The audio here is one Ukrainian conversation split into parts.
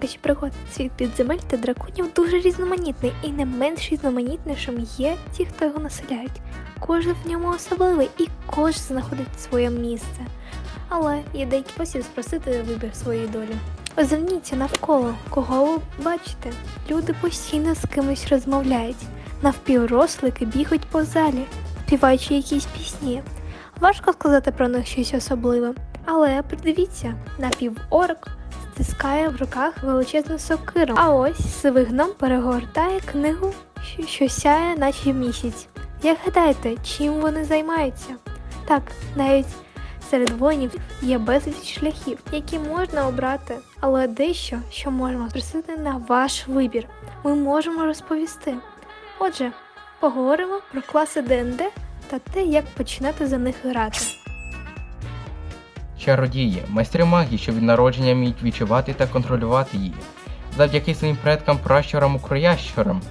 розпакачі пригод. Світ підземель та драконів дуже різноманітний і не менш різноманітнішим є ті, хто його населяють. Кожен в ньому особливий і кожен знаходить своє місце. Але є деякий спосіб спросити вибір своєї долі. Озирніться навколо, кого ви бачите. Люди постійно з кимось розмовляють. Навпіврослики бігають по залі, співаючи якісь пісні. Важко сказати про них щось особливе, але придивіться, напіворк стискає в руках величезну сокиру, а ось сивий гном перегортає книгу, що- сяє, наче місяць. Як гадаєте, чим вони займаються? Так, навіть серед воїнів є безліч шляхів, які можна обрати, але дещо, що можемо спросити на ваш вибір, ми можемо розповісти. Отже, поговоримо про класи ДНД та те, як починати за них грати. Чародії, майстри магії, що від народження вміють відчувати та контролювати її. Завдяки своїм предкам пращурам укроящурам.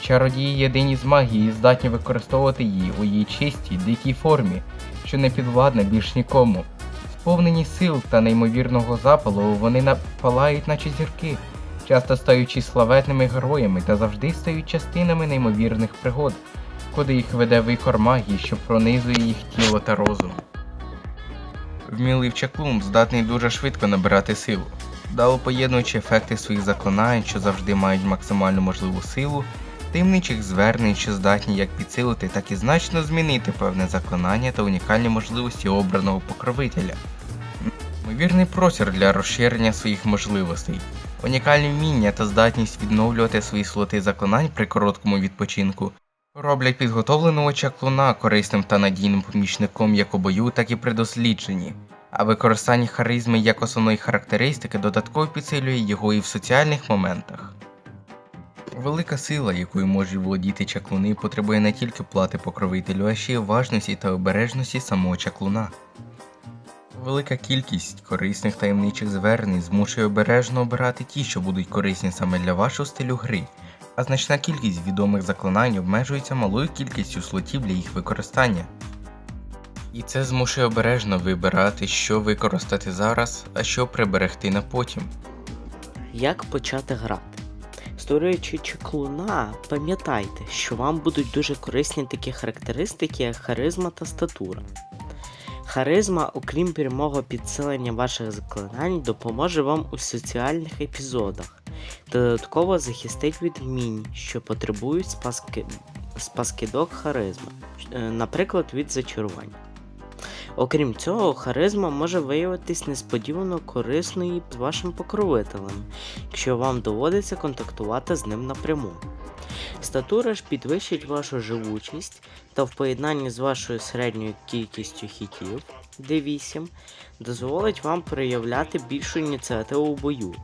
Чародії єдині з магії і здатні використовувати її у її чистій, дикій формі, що не підвладна більш нікому. Сповнені сил та неймовірного запалу, вони напалають, наче зірки, часто стаючи славетними героями та завжди стають частинами неймовірних пригод, куди їх веде вихор магії, що пронизує їх тіло та розум. Вмілий чаклун здатний дуже швидко набирати силу, вдало поєднуючи ефекти своїх заклинань, що завжди мають максимальну можливу силу, таємничих звернень, що здатні як підсилити, так і значно змінити певне заклинання та унікальні можливості обраного покровителя. Ймовірний простір для розширення своїх можливостей, унікальні вміння та здатність відновлювати свої слоти заклинань при короткому відпочинку роблять підготовленого чаклуна корисним та надійним помічником як у бою, так і при дослідженні, а використання харизми як основної характеристики додатково підсилює його і в соціальних моментах. Велика сила, якою можуть володіти чаклуни, потребує не тільки плати покровителю, а ще й уважності та обережності самого чаклуна. Велика кількість корисних таємничих звернень змушує обережно обирати ті, що будуть корисні саме для вашого стилю гри, а значна кількість відомих заклинань обмежується малою кількістю слотів для їх використання. І це змушує обережно вибирати, що використати зараз, а що приберегти на потім. Як почати грати? Створюючи чеклуна, пам'ятайте, що вам будуть дуже корисні такі характеристики, як харизма та статура. Харизма, окрім прямого підсилення ваших заклинань, допоможе вам у соціальних епізодах додатково захистить від вмінь, що потребують спаски... спаскидок харизми, е, наприклад, від зачарувань. Окрім цього, харизма може виявитись несподівано корисною з вашим покровителем, якщо вам доводиться контактувати з ним напряму. Статура ж підвищить вашу живучість та в поєднанні з вашою середньою кількістю хітів D8 дозволить вам проявляти більшу ініціативу у бою.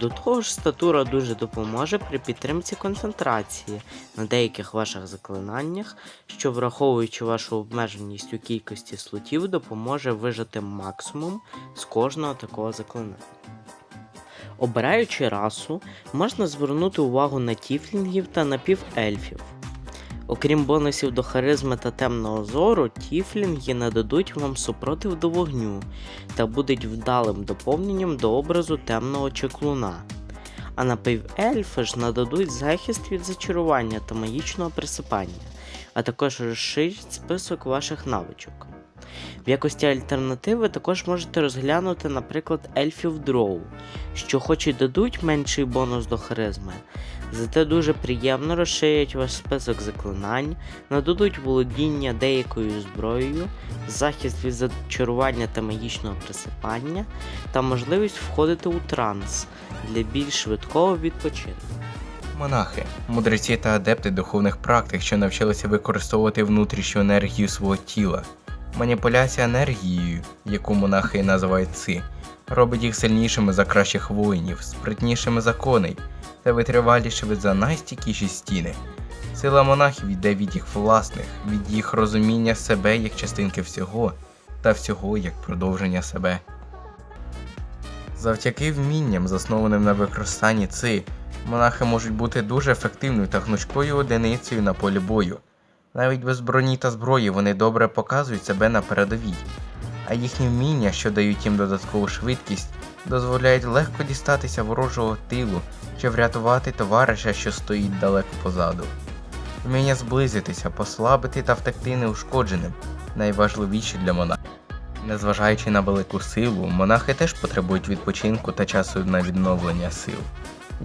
До того ж, статура дуже допоможе при підтримці концентрації на деяких ваших заклинаннях, що, враховуючи вашу обмеженість у кількості слотів, допоможе вижити максимум з кожного такого заклинання. Обираючи расу, можна звернути увагу на тіфлінгів та напівельфів. Окрім бонусів до харизми та темного зору, тіфлінги нададуть вам супротив до вогню та будуть вдалим доповненням до образу темного чеклуна. А напівельфи ж нададуть захист від зачарування та магічного присипання, а також розширять список ваших навичок. В якості альтернативи також можете розглянути, наприклад, ельфів дроу, що хоч і дадуть менший бонус до харизми, зате дуже приємно розширять ваш список заклинань, нададуть володіння деякою зброєю, захист від зачарування та магічного присипання, та можливість входити у транс для більш швидкого відпочинку. Монахи, мудреці та адепти духовних практик, що навчилися використовувати внутрішню енергію свого тіла. Маніпуляція енергією, яку монахи називають ци, робить їх сильнішими за кращих воїнів, спритнішими за коней та витривалішими за найстійкіші стіни. Сила монахів йде від їх власних, від їх розуміння себе як частинки всього, та всього як продовження себе. Завдяки вмінням, заснованим на використанні ци, монахи можуть бути дуже ефективною та гнучкою одиницею на полі бою. Навіть без броні та зброї вони добре показують себе на передовій, а їхні вміння, що дають їм додаткову швидкість, дозволяють легко дістатися ворожого тилу чи врятувати товариша, що стоїть далеко позаду. Вміння зблизитися, послабити та втекти неушкодженим найважливіші для монахів. Незважаючи на велику силу, монахи теж потребують відпочинку та часу на відновлення сил.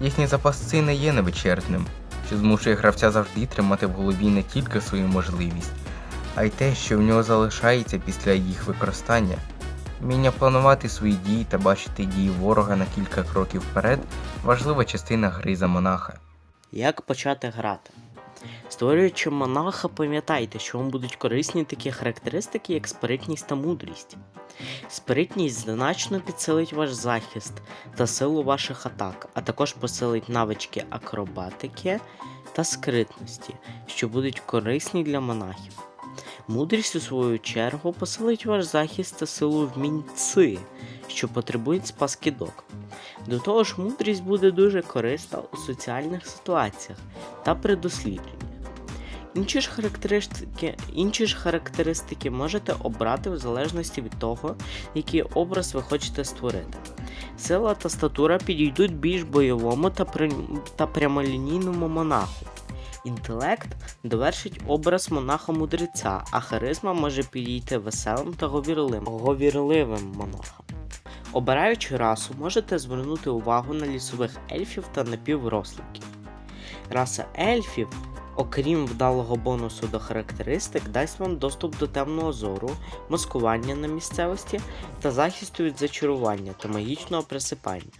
Їхній запас ци не є невичерпним, що змушує гравця завжди тримати в голові не тільки свою можливість, а й те, що в нього залишається після їх використання. Вміння планувати свої дії та бачити дії ворога на кілька кроків вперед важлива частина гри за монаха. Як почати грати? Створюючи монаха, пам'ятайте, що вам будуть корисні такі характеристики, як спритність та мудрість. Спритність значно підсилить ваш захист та силу ваших атак, а також посилить навички акробатики та скритності, що будуть корисні для монахів. Мудрість, у свою чергу, посилить ваш захист та силу вмінци, що потребують спаскідок. До того ж, мудрість буде дуже корисна у соціальних ситуаціях та при дослідженні. Інші ж характеристики, інші ж характеристики можете обрати в залежності від того, який образ ви хочете створити. Сила та статура підійдуть більш бойовому та, при... та прямолінійному монаху. Інтелект довершить образ монаха-мудреця, а харизма може підійти веселим та говірливим, говірливим монахам. Обираючи расу, можете звернути увагу на лісових ельфів та напівросликів. Раса ельфів, окрім вдалого бонусу до характеристик, дасть вам доступ до темного зору, маскування на місцевості та захисту від зачарування та магічного присипання.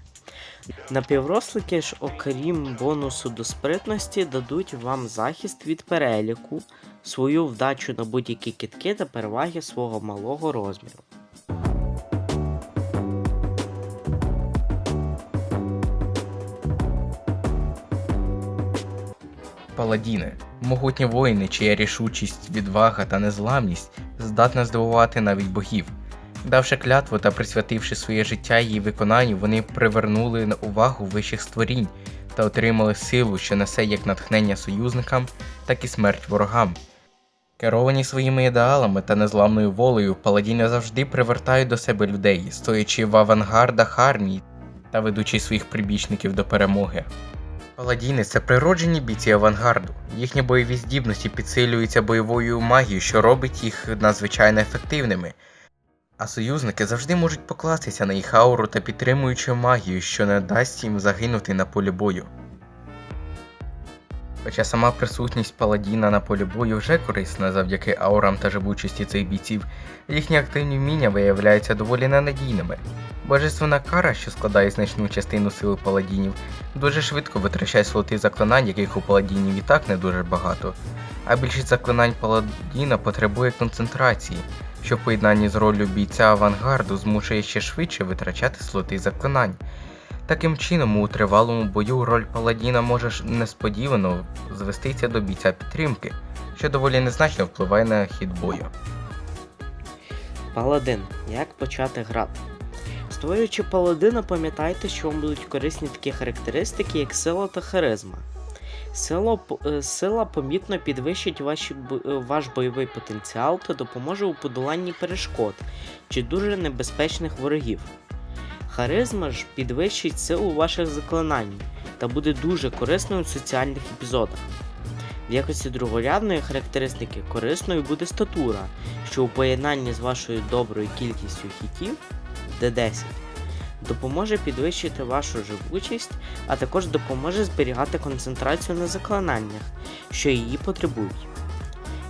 Напіврослики ж, окрім бонусу до спритності, дадуть вам захист від переліку, свою вдачу на будь-які кітки та переваги свого малого розміру. Паладіни могутні воїни, чия рішучість, відвага та незламність здатна здивувати навіть богів. Давши клятву та присвятивши своє життя її виконанню, вони привернули увагу вищих створінь та отримали силу, що несе як натхнення союзникам, так і смерть ворогам. Керовані своїми ідеалами та незламною волею, паладіни завжди привертають до себе людей, стоячи в авангардах армії та ведучи своїх прибічників до перемоги. Паладіни це природжені бійці авангарду. Їхні бойові здібності підсилюються бойовою магією, що робить їх надзвичайно ефективними. А союзники завжди можуть покластися на їх ауру та підтримуючу магію, що не дасть їм загинути на полі бою. Хоча сама присутність паладіна на полі бою вже корисна завдяки аурам та живучості цих бійців, їхні активні вміння виявляються доволі ненадійними. Божественна кара, що складає значну частину сили паладінів, дуже швидко витрачає слоти заклинань, яких у паладінів і так не дуже багато, а більшість заклинань паладіна потребує концентрації, що в поєднанні з роллю бійця авангарду змушує ще швидше витрачати слоти заклинань. Таким чином, у тривалому бою роль паладіна може несподівано звестися до бійця підтримки, що доволі незначно впливає на хід бою. Паладин. Як почати грати? Створюючи паладина, пам'ятайте, що вам будуть корисні такі характеристики, як сила та харизма. Сила, е, сила помітно підвищить ваші, е, ваш бойовий потенціал та допоможе у подоланні перешкод чи дуже небезпечних ворогів. Харизма ж підвищить силу ваших заклинань та буде дуже корисною у соціальних епізодах. В якості другорядної характеристики корисною буде статура, що у поєднанні з вашою доброю кількістю хітів D10 допоможе підвищити вашу живучість, а також допоможе зберігати концентрацію на заклинаннях, що її потребують.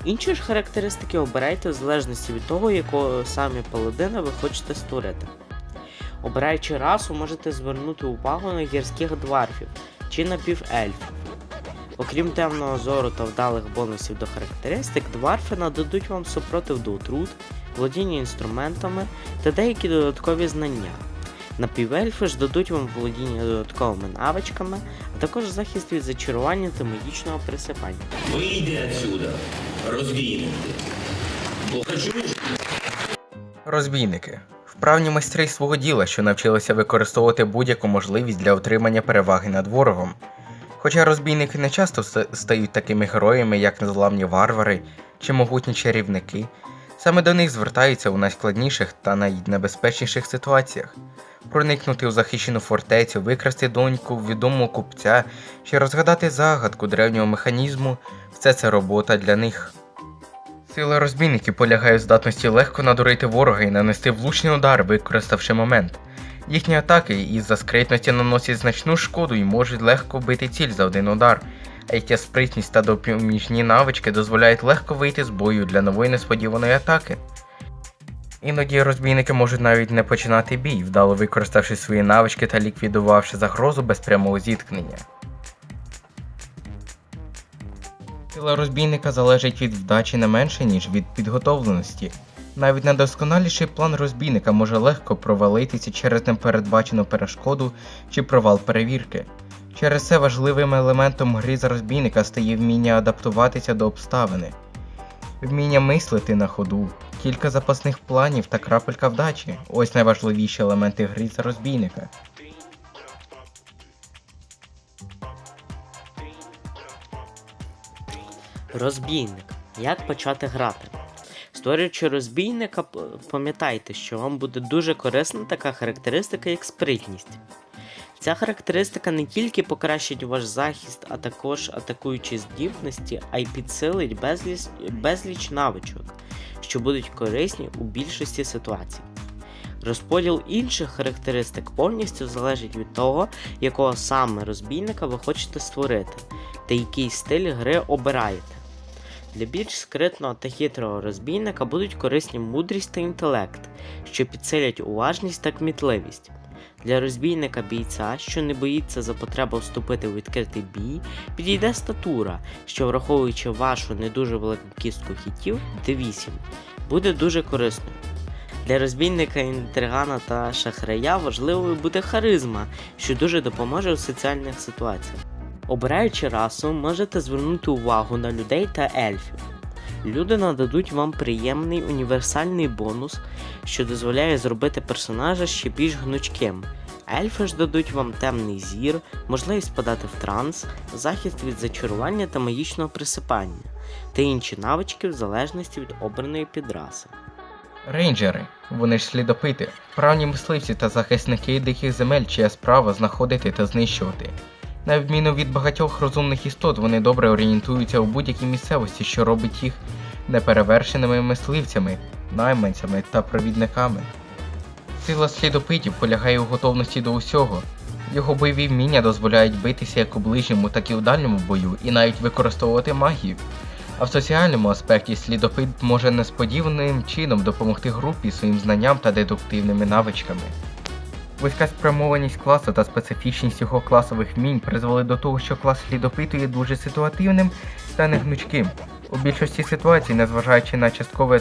Інші ж характеристики обирайте в залежності від того, якого самі паладина ви хочете створити. Обираючи расу, можете звернути увагу на гірських дварфів чи напівельфів. Окрім темного зору та вдалих бонусів до характеристик, дварфи нададуть вам супротив до отрут, володіння інструментами та деякі додаткові знання. Напівельфи ж дадуть вам володіння додатковими навичками, а також захист від зачарування та магічного присипання. Вийди отсюда, розбійник. Почуєш? Розбійники вправні майстри свого діла, що навчилися використовувати будь-яку можливість для отримання переваги над ворогом. Хоча розбійники не часто стають такими героями, як незламні варвари чи могутні чарівники, Саме до них звертаються у найскладніших та найнебезпечніших ситуаціях. Проникнути у захищену фортецю, викрасти доньку відомого купця чи розгадати загадку древнього механізму все це робота для них. Сила розбійників полягає в здатності легко надурити ворога і нанести влучний удар, використавши момент. Їхні атаки із-за скритності наносять значну шкоду і можуть легко бити ціль за один удар, а їхня спритність та допоміжні навички дозволяють легко вийти з бою для нової несподіваної атаки. Іноді розбійники можуть навіть не починати бій, вдало використавши свої навички та ліквідувавши загрозу без прямого зіткнення. Сила розбійника залежить від вдачі не менше, ніж від підготовленості. Навіть найдосконаліший план розбійника може легко провалитися через непередбачену перешкоду чи провал перевірки. Через це важливим елементом гри за розбійника стає вміння адаптуватися до обставини, вміння мислити на ходу, кілька запасних планів та крапелька вдачі ось найважливіші елементи гри за розбійника. Розбійник. Як почати грати? Створюючи розбійника, пам'ятайте, що вам буде дуже корисна така характеристика, як спритність. Ця характеристика не тільки покращить ваш захист, а також атакуючі здібності, а й підсилить безліч, безліч навичок, що будуть корисні у більшості ситуацій. Розподіл інших характеристик повністю залежить від того, якого саме розбійника ви хочете створити, та який стиль гри обираєте. Для більш скритного та хитрого розбійника будуть корисні мудрість та інтелект, що підсилять уважність та кмітливість. Для розбійника бійця, що не боїться за потребу вступити в відкритий бій, підійде статура, що, враховуючи вашу не дуже велику кістку хітів, D8, буде дуже корисною. Для розбійника, інтригана та шахрая важливою буде харизма, що дуже допоможе у соціальних ситуаціях. Обираючи расу, можете звернути увагу на людей та ельфів. Люди нададуть вам приємний універсальний бонус, що дозволяє зробити персонажа ще більш гнучким. Ельфи ж дадуть вам темний зір, можливість подати в транс, захист від зачарування та магічного присипання, та інші навички в залежності від обраної підраси. Рейнджери, вони ж слідопити, правні мисливці та захисники диких земель, чия справа знаходити та знищувати. На відміну від багатьох розумних істот, вони добре орієнтуються у будь-якій місцевості, що робить їх неперевершеними мисливцями, найманцями та провідниками. Сила слідопитів полягає у готовності до усього. Його бойові вміння дозволяють битися як у ближньому, так і у дальньому бою, і навіть використовувати магію. А в соціальному аспекті слідопит може несподіваним чином допомогти групі своїм знанням та дедуктивними навичками. Вузька спрямованість класу та специфічність його класових вмінь призвели до того, що клас слідопиту є дуже ситуативним та негнучким. У більшості ситуацій, незважаючи на часткове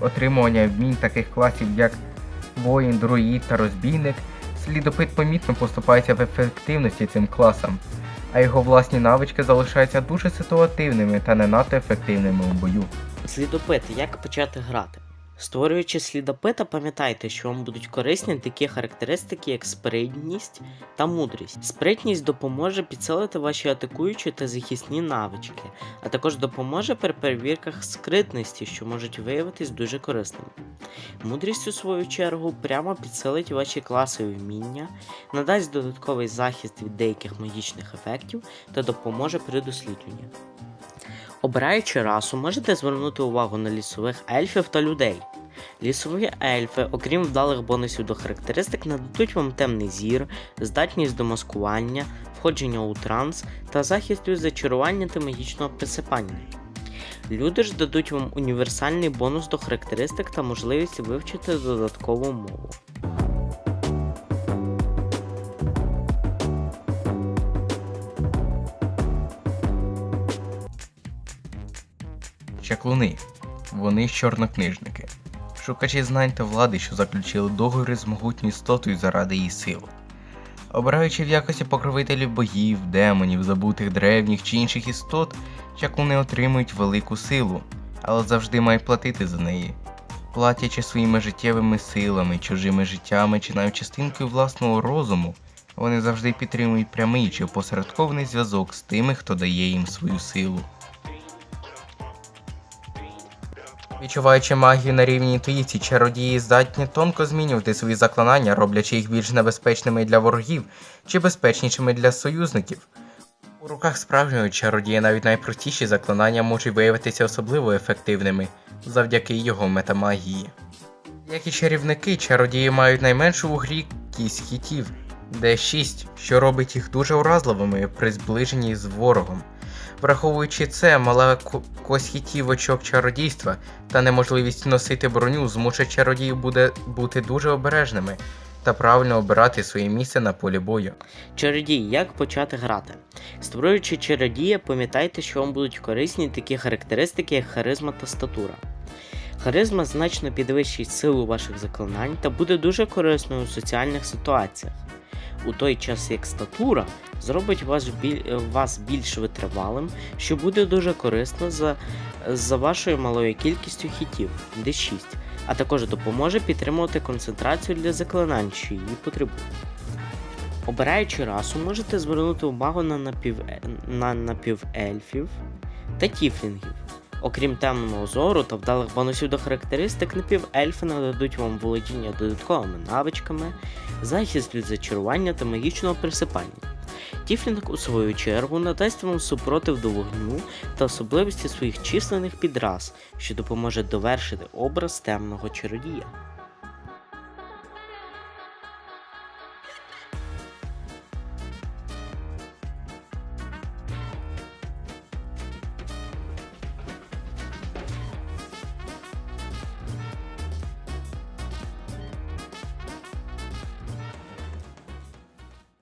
отримування вмінь таких класів, як воїн, друїд та розбійник, слідопит помітно поступається в ефективності цим класам, а його власні навички залишаються дуже ситуативними та не надто ефективними у бою. Слідопит, як почати грати? Створюючи слідопита, пам'ятайте, що вам будуть корисні такі характеристики, як спритність та мудрість. Спритність допоможе підсилити ваші атакуючі та захисні навички, а також допоможе при перевірках скритності, що можуть виявитись дуже корисними. Мудрість, у свою чергу, прямо підсилить ваші класові вміння, надасть додатковий захист від деяких магічних ефектів та допоможе при дослідженні. Обираючи расу, можете звернути увагу на лісових ельфів та людей. Лісові ельфи, окрім вдалих бонусів до характеристик, нададуть вам темний зір, здатність до маскування, входження у транс та захист від зачарування та магічного присипання. Люди ж дадуть вам універсальний бонус до характеристик та можливість вивчити додаткову мову. Чаклуни. Вони чорнокнижники. Шукачі знань та влади, що заключили договори з могутньою істотою заради її сил. Обираючи в якості покровителів богів, демонів, забутих древніх чи інших істот, чаклуни отримують велику силу, але завжди мають платити за неї. Платячи своїми життєвими силами, чужими життями чи навіть частинкою власного розуму, вони завжди підтримують прямий чи опосередкований зв'язок з тими, хто дає їм свою силу. Відчуваючи магію на рівні інтуїції, чародії здатні тонко змінювати свої заклинання, роблячи їх більш небезпечними для ворогів чи безпечнішими для союзників. У руках справжнього чародія навіть найпростіші заклинання можуть виявитися особливо ефективними завдяки його метамагії. Як і чарівники, чародії мають найменшу у грі кість хітів, де 6, що робить їх дуже уразливими при зближенні з ворогом. Враховуючи це, мала ко- кость хітів очок чародійства та неможливість носити броню змушує чародіїв буде бути дуже обережними та правильно обирати своє місце на полі бою. Чародій, як почати грати? Створюючи чародія, пам'ятайте, що вам будуть корисні такі характеристики, як харизма та статура. Харизма значно підвищить силу ваших заклинань та буде дуже корисною у соціальних ситуаціях. У той час як статура зробить вас, біль... вас більш витривалим, що буде дуже корисно за, за вашою малою кількістю хітів D6, а також допоможе підтримувати концентрацію для заклинань, що її потребують. Обираючи расу, можете звернути увагу на, напів... на напівельфів та тіфлінгів. Окрім темного зору та вдалих бонусів до характеристик, напівельфи нададуть вам володіння додатковими навичками, захист від зачарування та магічного присипання. Тіфлінг, у свою чергу, надасть вам супротив до вогню та особливості своїх численних підраз, що допоможе довершити образ темного чародія.